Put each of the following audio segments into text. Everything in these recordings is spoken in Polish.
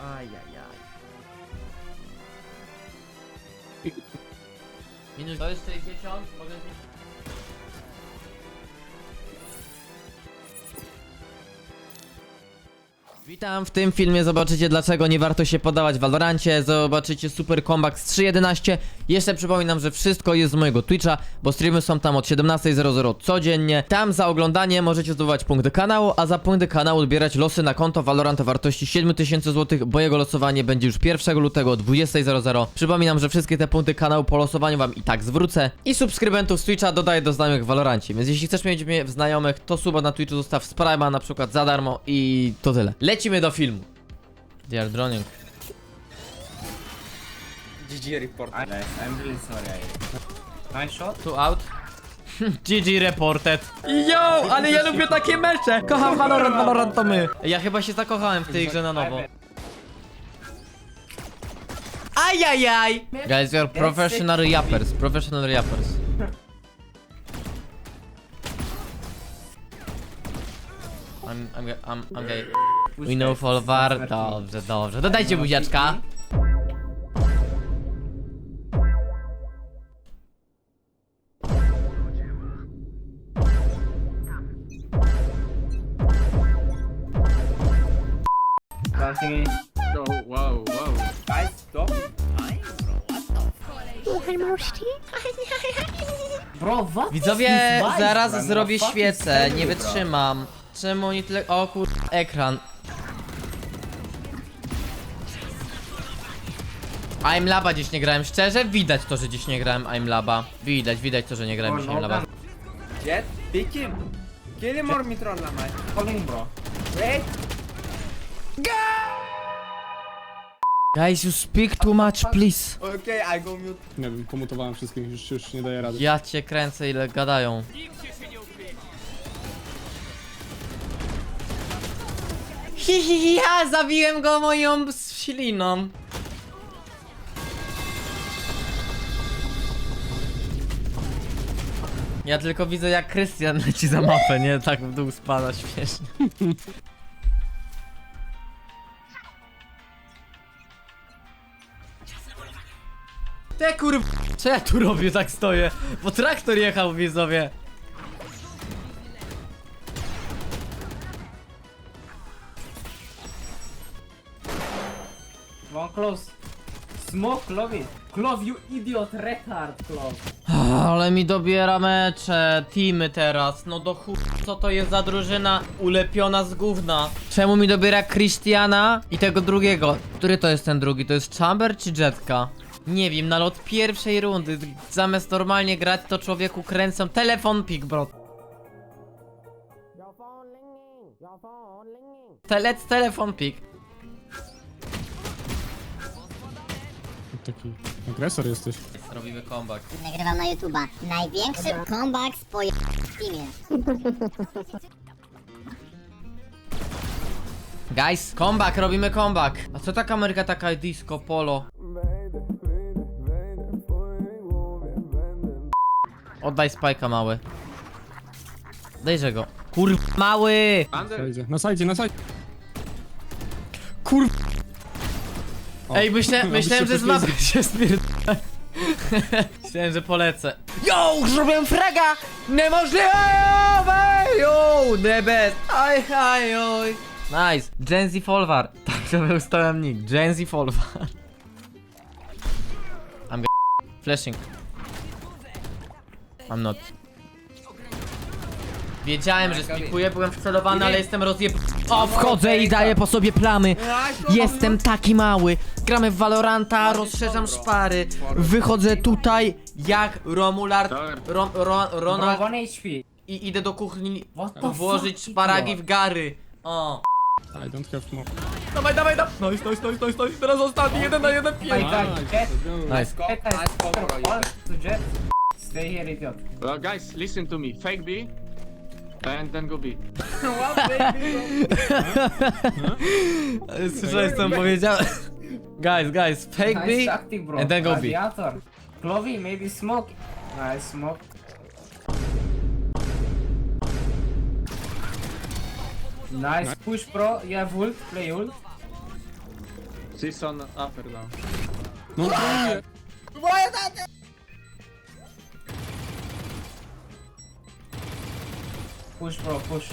Ajajaj. Minus to jest 60, mogę Witam, w tym filmie zobaczycie dlaczego nie warto się podawać w Valorancie, zobaczycie super comeback z 3.11 Jeszcze przypominam, że wszystko jest z mojego Twitcha, bo streamy są tam od 17.00 codziennie. Tam za oglądanie możecie zdobywać punkty kanału, a za punkty kanału odbierać losy na konto Valorant o wartości 7000 zł, bo jego losowanie będzie już 1 lutego o 20.00 Przypominam, że wszystkie te punkty kanału po losowaniu wam i tak zwrócę. I subskrybentów z Twitcha dodaję do znajomych w Valorancie, więc jeśli chcesz mieć mnie w znajomych, to suba na Twitchu zostaw z na przykład za darmo i to tyle Lecimy do filmu They are droning GG report. Guys, I'm really sorry. I... Nice shot. Two out. GG reported. Yo, ale ja lubię takie mecze. Kocham Valorant, Valorant to my. Ja chyba się zakochałem w tej grze na nowo. Ajajaj! Guys, you're professional yappers, professional yappers. I'm, I'm, I'm, I'm gay. We know Folwar. Dobrze, dobrze. Dodajcie buziaczka. Planting it. Oh, wow, wow. Guys, stop. Bro, what Widzowie, zaraz zrobię świecę, nie wytrzymam. Czemu oni tyle... O kur... ekran. I'm Laba dziś nie grałem, szczerze widać to, że dziś nie grałem I'm Laba. Widać, widać to, że nie grałem dziś no I'm Laba. Jet, pick him. Kill him or Mitron naman. Calling, bro. Wait. Guys, you speak too much, please. Okay, I go mute. Nie wiem, pomutowałem wszystkich, już, już nie daję rady. Ja cię kręcę, ile gadają. Hi, hi, hi, ja zabiłem go moją śliną. Ja tylko widzę jak Krystian leci za mapę, nie? Tak w dół spada śmiesznie. Te kurw... Co ja tu robię, tak stoję? Bo traktor jechał, widzowie. One close. Smoke, clove it. Clove, you idiot, retard, clove. Ale mi dobiera mecze, teamy teraz. No do chu... Co to jest za drużyna ulepiona z gówna? Czemu mi dobiera Christiana i tego drugiego? Który to jest ten drugi? To jest Chamber czy Jetka? Nie wiem, na lot pierwszej rundy. Zamiast normalnie grać, to człowieku kręcą telefon pik, bro. Telec telefon pik. Taki agresor jesteś. Robimy comeback. Nagrywam na YouTube'a. Największy comeback z poje... w. Guys, comeback, robimy comeback. A co ta kamerka taka disco polo? Oddaj spajka mały. Dajże go. Kur... mały! Under. Sajdzie. Na sajdzie, na sajdzie. Ej, myślę, myślałem, że z mapy się spierdolę. Myślałem, że polecę. Yo, zrobiłem fraga! Niemożliwe! Yo, the best! Aj, aj, oj. Nice. Gen Z Folwar. Tak sobie ustałem nick. Gen Z Folwar. I'm Flashing. I'm not. Wiedziałem, że spikuję, byłem wcelowany, ale jestem rozjeb... O, wchodzę i daję po sobie plamy. Jestem taki mały. Gramy w Valoranta, rozszerzam szpary. Wychodzę tutaj jak Romular... Rom, ro, Ronald HP. i idę do kuchni What the włożyć fuck, szparagi w gary. O. I don't have more. Dawaj, dawaj, dawaj. Nice, nice, nice, nice, nice. Teraz ostatni, jeden na jeden pięć. Nice, let's go. Nice. Jet has Nice call, bro, One to jet. Stay here, idiot. Well, guys, listen to me. Fake B, and then go B. Słyszałeś co powiedziałem? Guys, guys, fake Nice B. tactic, bro. and then go B. Clovey, maybe smoke. Nice smoke. Nice push, bro. You have ult. Play ult. She's on upper now. No Push bro, push.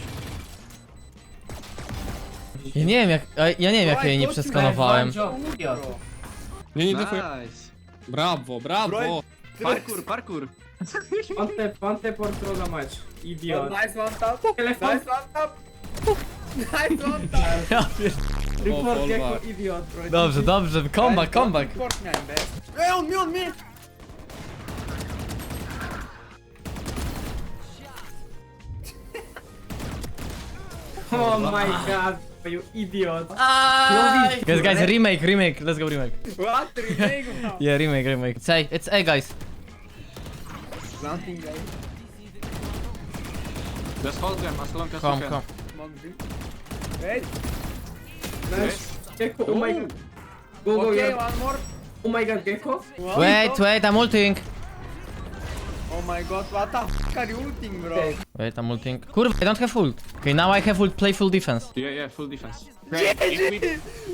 Ja nie wiem jak, a ja nie wiem jak ja jej nie przeskanowałem. Nice job, idiot. Nie, nie. Nice. Brawo, brawo. Parkour, parkour. One tap, one tap or throw the match. Idiot. Nice one tap. Telefon. Nice one tap. Nice one tap. Ja pier... Report jako idiot, bro. Dobrze, dobrze, comeback, comeback. Report miałem, bez. Ej, on mi, on mi! Oh my god, you idiot. Aj! Guys, guys, remake, remake, let's go remake. What? Remake now. Yeah, remake, remake. It's A, it's A guys. Planting guys. Just hold them as long as Come, you can. come. Smoke B. Wait. Nice. Gecko, oh my god. Go, go, Okay, yeah. one more. Oh my god, Gecko. Wait, more. wait, I'm ulting. Oh my god, what the f are you ulting, bro? Okay. Wait, I'm ulting. Kurwa, I don't have ult. Okay, now I have ult, play full defense. Yeah, yeah, full defense. If we...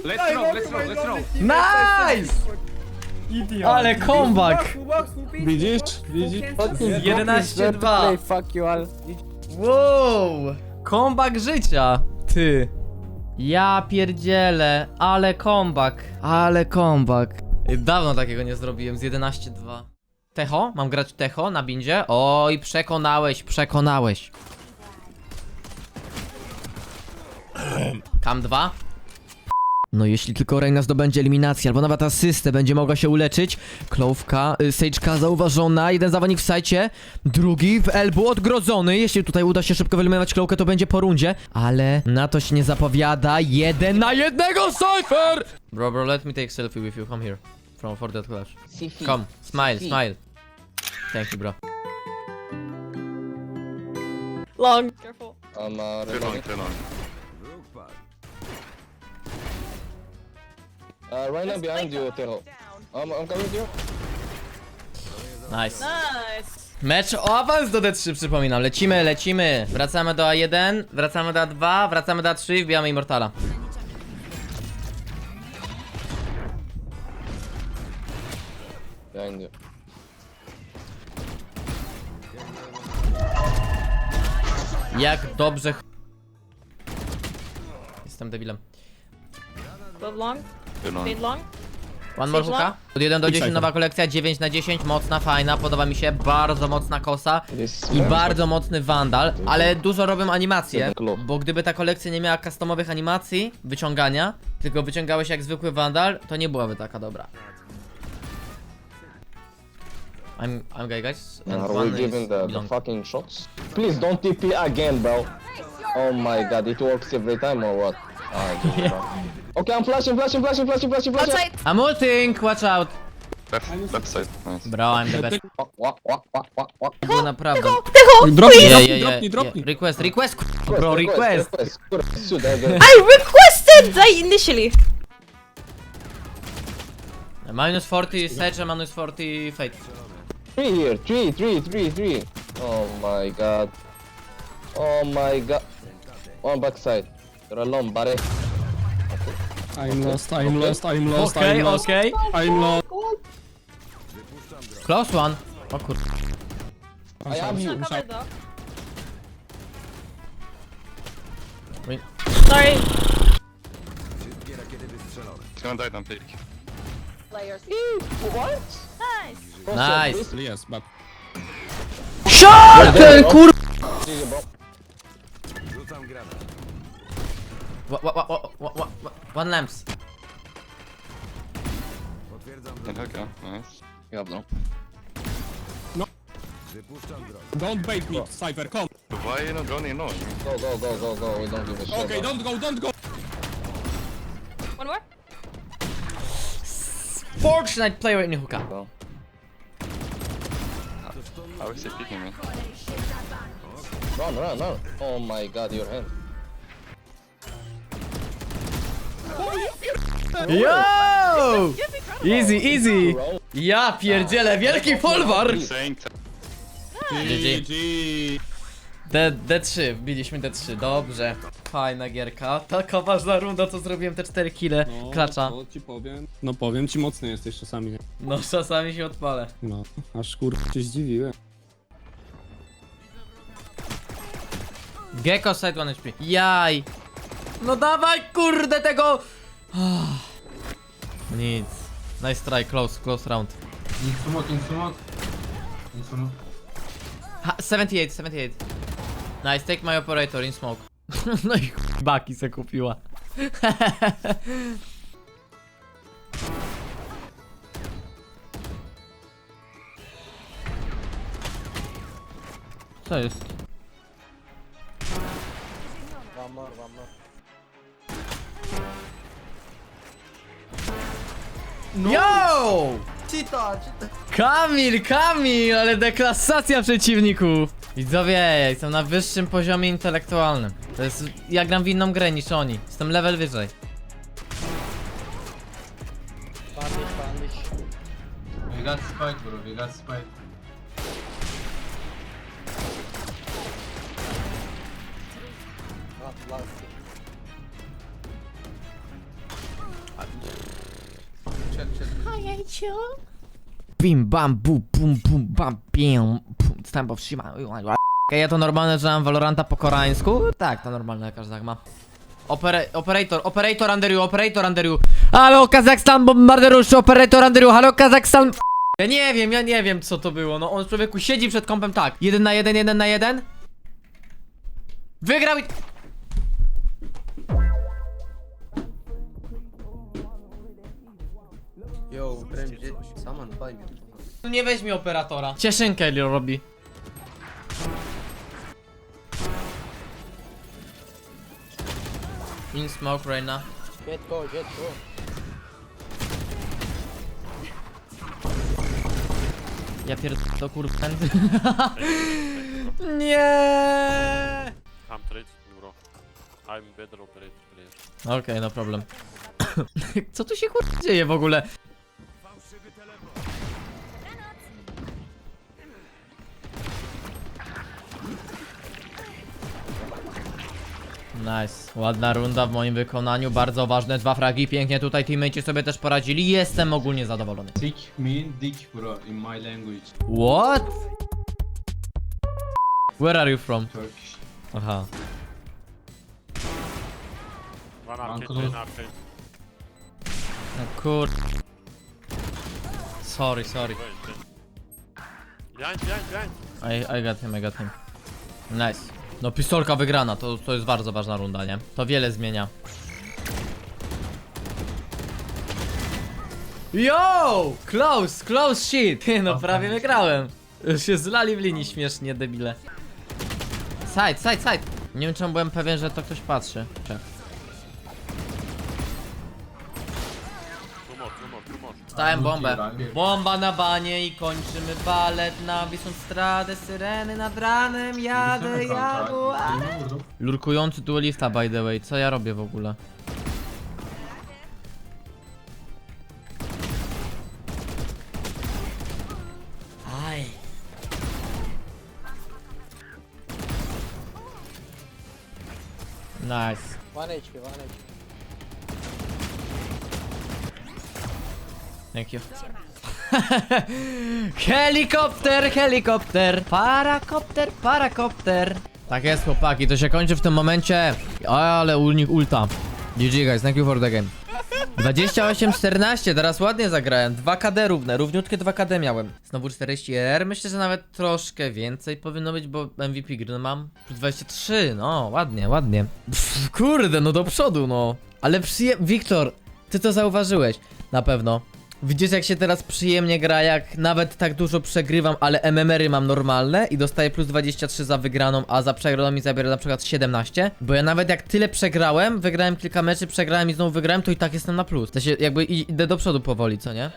Let's love let's I let's team. Nice! Idiot. Ale comeback! Widzisz? Widzisz? box. 11-2. Fuck you all. Wow! Comeback życia! Ty. Ja pierdzielę, ale comeback, ale comeback. Dawno takiego nie zrobiłem, z 11-2. Techo? Mam grać Techo na bindzie? Oj, przekonałeś, przekonałeś. Kam 2? No jeśli tylko Reina zdobędzie eliminację, albo nawet asystę, będzie mogła się uleczyć. Klowka, y, Sage'ka zauważona, jeden zawodnik w sajcie, drugi w elbu odgrodzony. Jeśli tutaj uda się szybko wyeliminować Klowkę, to będzie po rundzie, ale na to się nie zapowiada. Jeden na jednego, Cypher! Bro, bro, let me take selfie with you, come here. From for that clash. Come, smile, smile. Thank you, bro. Long. Careful. I'm uh, Too long, too long. Uh, right now behind you, Tero. I'm, I'm coming with you. Nice. Nice. Mecz o awans do D3 przypominam. Lecimy, lecimy. Wracamy do A1, wracamy do A2, wracamy do A3 i wbijamy Immortala. Jak dobrze. ch- Jestem debilem. Glove long. Fade long. One more Sigma? hooka. Od 1 do Big 10 cypher. nowa kolekcja, 9 na 10, mocna, fajna, podoba mi się, bardzo mocna kosa i bardzo mocny vandal, ale dużo robią animacje, bo gdyby ta kolekcja nie miała customowych animacji, wyciągania, tylko wyciągałeś jak zwykły vandal, to nie byłaby taka dobra. I'm, I'm gay guys, and Are we giving the, the fucking shots? Please don't TP again, bro. Oh my god, it works every time or what? Ah, dude. Okay, I'm flashing, flashing, flashing, flashing, flashing, flashing. Outside. I'm ulting, watch out! Left, left side. Nice. Bro, I'm the best. Wah, wah, wah. Było naprawdę. Dropnij, Yeah, dropnij, yeah, dropnij, yeah, dropnij. yeah. Request, request, bro, request. request. request. Shoot, I get- I requested I initially. Minus 40 Sage, minus 40 Fate. Three here, three, three, three, three. Oh my god. Oh my god. One backside. You're alone, buddy. I'm lost, I'm lost, I'm lost, Okay, I'm lost. okay. I'm lost. Close one. O kur... I have you. Not covered though. Wait. Sorry. He's gonna die, don't peek. Players. What? Nice. Nice. Yes, but Ten kur... Wa- wa- wa- wa- wa- wa- wa- One lamps. Hook, yeah. Nice. No. don't bait me, Cypher, come. Why you not going in? Go, go, go, go, go. We don't give a shit. Okay, don't go, don't go. One more. Fortunate player in hookah. Go. How is he picking me? Run, run, run. Oh my god, your hand. Yo! Easy, easy. Bro. Ja pierdzielę, wielki folwar! Saying GG. D, D3, wbiliśmy D3, dobrze. Fajna gierka. Taka ważna runda, co zrobiłem te 4 kile. No, Klacza. to ci powiem. No powiem ci, mocny jesteś czasami. nie? No czasami się odpalę. No, aż kurwa się zdziwiłem. Gecko side 1 HP. Jaj. No dawaj kurde tego! Ah. Nic. Nice try, close, close round. In smoke, in smoke. In smoke. Ha, 78, 78. Nice, take my operator in smoke. no i baki se kupiła. Co jest? Yo! Kamil, Kamil, ale deklasacja przeciwników! Widzowie, jestem na wyższym poziomie intelektualnym. To jest, ja gram w inną grę niż oni. Jestem level wyżej. We got spike, bro. We got spike. Check, check. Bim bam bu bum bum bam bim Zostałem powstrzymany ja to normalne, że mam Valoranta po koreańsku? Tak, to normalne, każdy tak ma. Opera operator, operator under you, operator under you. Halo Kazakstan, bombarderusz, operator under you, halo Kazakstan Ja nie wiem, ja nie wiem co to było, no on człowieku siedzi przed kąpem tak. Jeden na jeden, jeden na jeden. Wygrał i... Yo, Premji, someone buy me. Nie weźmie operatora. Cieszynkę robi In smoke right now Get go, get go. Ja pierdolę to kurwa. Nie. I'm trade, bro. I'm better operator player. Okej, no problem. Co tu się kurwa dzieje w ogóle? Nice, ładna runda w moim wykonaniu, bardzo ważne dwa fragi, pięknie tutaj teammates sobie też poradzili, jestem ogólnie zadowolony. Dick mean dick, bro, in my language. What? Where are you from? Turkish. Aha. One One arcade, close. one arcade. No kur... Sorry, sorry. Wait, wait. Behind, behind, behind. I, I got him, I got him. Nice. No pistolka wygrana, to, to jest bardzo ważna runda, nie? To wiele zmienia. Yo! Close, close shit! Ty, no prawie wygrałem. Już się zlali w linii śmiesznie, debile. Side, side, side! Nie wiem czemu byłem pewien, że to ktoś patrzy. Czek. Stałem bombę. Bomba na banie i kończymy balet na Wisą Stradę, syreny nad ranem, jadę, jadę. Lurkujący duelista by the way, co ja robię w ogóle? Aj. Nice. One HP, one HP. Thank you. helikopter, helikopter, parakopter, parakopter. Tak jest chłopaki, to się kończy w tym momencie. Ale unik ulta. GG guys, thank you for the game. 28-14, teraz ładnie zagrałem. 2KD równe, równiutkie 2KD miałem. Znowu 40 R, myślę, że nawet troszkę więcej powinno być, bo MVP gry no mam. Plus 23, no ładnie, ładnie. Pff, kurde, no do przodu, no. Ale przyje... Wiktor, ty to zauważyłeś, na pewno. Widzisz jak się teraz przyjemnie gra, jak nawet tak dużo przegrywam, ale MMR-y mam normalne i dostaję plus 23 za wygraną, a za przegraną mi zabiera na przykład 17. Bo ja nawet jak tyle przegrałem, wygrałem kilka meczy, przegrałem i znowu wygrałem, to i tak jestem na plus. To się jakby idę do przodu powoli, co nie?